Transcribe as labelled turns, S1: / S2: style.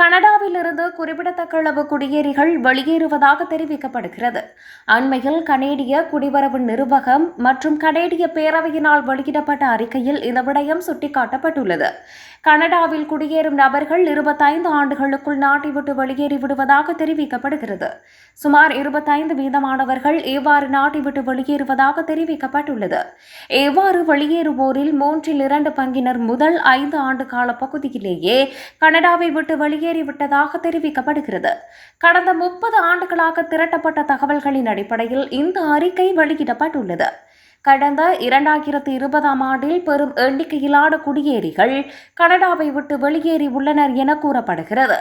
S1: கனடாவிலிருந்து குறிப்பிடத்தக்க அளவு குடியேறிகள் வெளியேறுவதாக தெரிவிக்கப்படுகிறது. அண்மையில் கனேடிய குடிவரவு நிர்வாகம் மற்றும் கனேடிய பேரவையினால் வெளியிடப்பட்ட அறிக்கையில் இந்த விடயம் சுட்டிக்காட்டப்பட்டுள்ளது. கனடாவில் குடியேறும் நபர்கள் இருபத்தைந்து ஆண்டுகளுக்குள் நாட்டை விட்டு வெளியேறி விடுவதாக தெரிவிக்கப்படுகிறது. சுமார் இருபத்தைந்து வீதமானவர்கள் இவ்வாறு நாட்டை விட்டு வெளியேறுவதாக தெரிவிக்கப்பட்டுள்ளது. இவ்வாறு வெளியேறுவோரில் மூன்றில் இரண்டு பங்கினர் முதல் ஐந்து ஆண்டு கால பகுதியிலேயே கனடாவை விட்டு வெளியேறிவிட்டதாக தெரிவிக்கப்படுகிறது. கடந்த முப்பது ஆண்டுகளாக திரட்டப்பட்ட தகவல்களின் அடிப்படையில் இந்த அறிக்கை வெளியிடப்பட்டுள்ளது. கடந்த இரண்டாயிரத்தி இருபதாம் ஆண்டில் பெரும் எண்ணிக்கையிலான குடியேறிகள் கனடாவை விட்டு வெளியேறி உள்ளனர் என கூறப்படுகிறது.